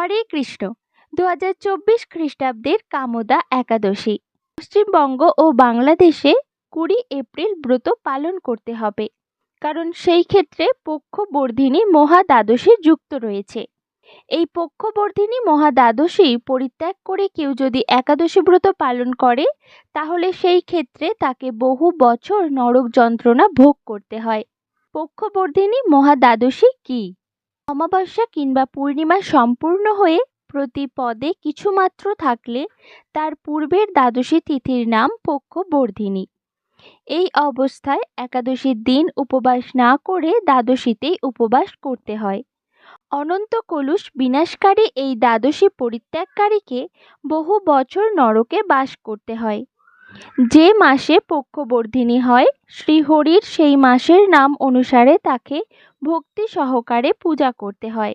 হরে কৃষ্ণ। দু হাজার চব্বিশ খ্রিস্টাব্দের কামদা একাদশী। পশ্চিমবঙ্গ ও বাংলাদেশে কুড়ি এপ্রিল ব্রত পালন করতে হবে। কারণ সেই ক্ষেত্রে পক্ষবর্ধিনী মহা দ্বাদশী যুক্ত রয়েছে। এই পক্ষবর্ধিনী মহা দ্বাদশী পরিত্যাগ করে কেউ যদি একাদশী ব্রত পালন করে, তাহলে সেই ক্ষেত্রে তাকে বহু বছর নরক যন্ত্রণা ভোগ করতে হয়। পক্ষবর্ধিনী মহা দ্বাদশী কী? অমাবস্যা কিংবা পূর্ণিমা সম্পূর্ণ হয়ে প্রতি পদে কিছুমাত্র থাকলে তার পূর্বের দ্বাদশী তিথির নাম পক্ষবর্ধিনী। এই অবস্থায় একাদশীর দিন উপবাস না করে দ্বাদশীতেই উপবাস করতে হয়। অনন্ত কলুষ বিনাশকারী এই দ্বাদশী পরিত্যাগকারীকে বহু বছর নরকে বাস করতে হয়। যে মাসে পক্ষবর্ধিনী হয়, শ্রীহরির সেই মাসের নাম অনুসারে তাকে ভক্তি সহকারে পূজা করতে হয়।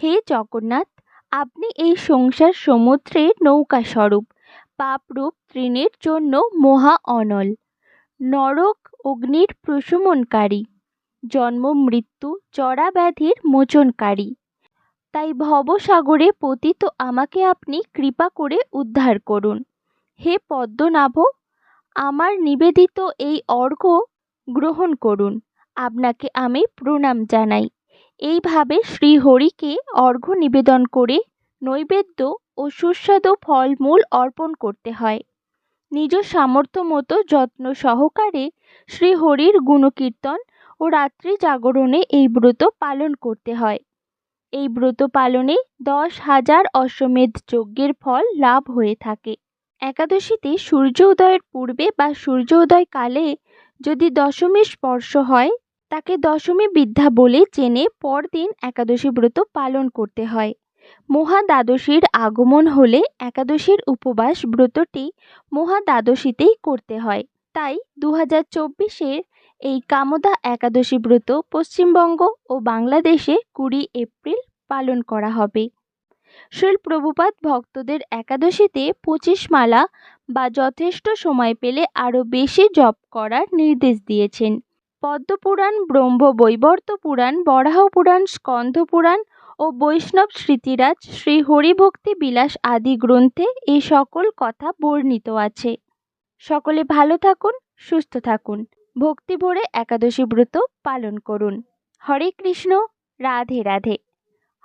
হে জগন্নাথ, আপনি এই সংসার সমুদ্রের নৌকা স্বরূপ পাপরূপ তৃণের জন্য মহা অনল, নরক অগ্নির প্রশমনকারী, জন্ম মৃত্যু জরা ব্যাধির মোচনকারী। তাই ভবসাগরে পতিত আমাকে আপনি কৃপা করে উদ্ধার করুন। হে পদ্মনাভ, আমার নিবেদিত এই অর্ঘ্য গ্রহণ করুন। আপনাকে আমি প্রণাম জানাই। এইভাবে শ্রীহরিকে অর্ঘ্য নিবেদন করে নৈবেদ্য ও সুস্বাদু ফলমূল অর্পণ করতে হয়। নিজ সামর্থ্য মতো যত্ন সহকারে শ্রীহরির গুণকীর্তন ও রাত্রি জাগরণে এই ব্রত পালন করতে হয়। এই ব্রত পালনে দশ হাজার অশ্বমেধ যজ্ঞের ফল লাভ হয়ে থাকে। একাদশীতে সূর্য উদয়ের পূর্বে বা সূর্য উদয় কালে যদি দশমীর স্পর্শ হয়, তাকে দশমী বিদ্যা বলে জেনে পরদিন একাদশী ব্রত পালন করতে হয়। মহা দ্বাদশীর আগমন হলে একাদশীর উপবাস ব্রতটি মহা দ্বাদশীতেই করতে হয়। তাই দু হাজার চব্বিশের এই কামদা একাদশী ব্রত পশ্চিমবঙ্গ ও বাংলাদেশে কুড়ি এপ্রিল পালন করা হবে। শিল প্রভুপাত ভক্তদের একাদশীতে পঁচিশ মালা বা যথেষ্ট সময় পেলে আরও বেশি জপ করার নির্দেশ দিয়েছেন। পদ্মপুরাণ ব্রহ্ম বৈবর্ত পুরাণ, বরাহ পুরাণ, স্কন্ধ পুরাণ ও বৈষ্ণব স্মৃতিরাজ, শ্রী হরিভক্তি বিলাস আদি গ্রন্থে এই সকল কথা বর্ণিত আছে। সকলে ভালো থাকুন, সুস্থ থাকুন। ভক্তি ভরে একাদশী ব্রত পালন করুন। হরে কৃষ্ণ, রাধে রাধে।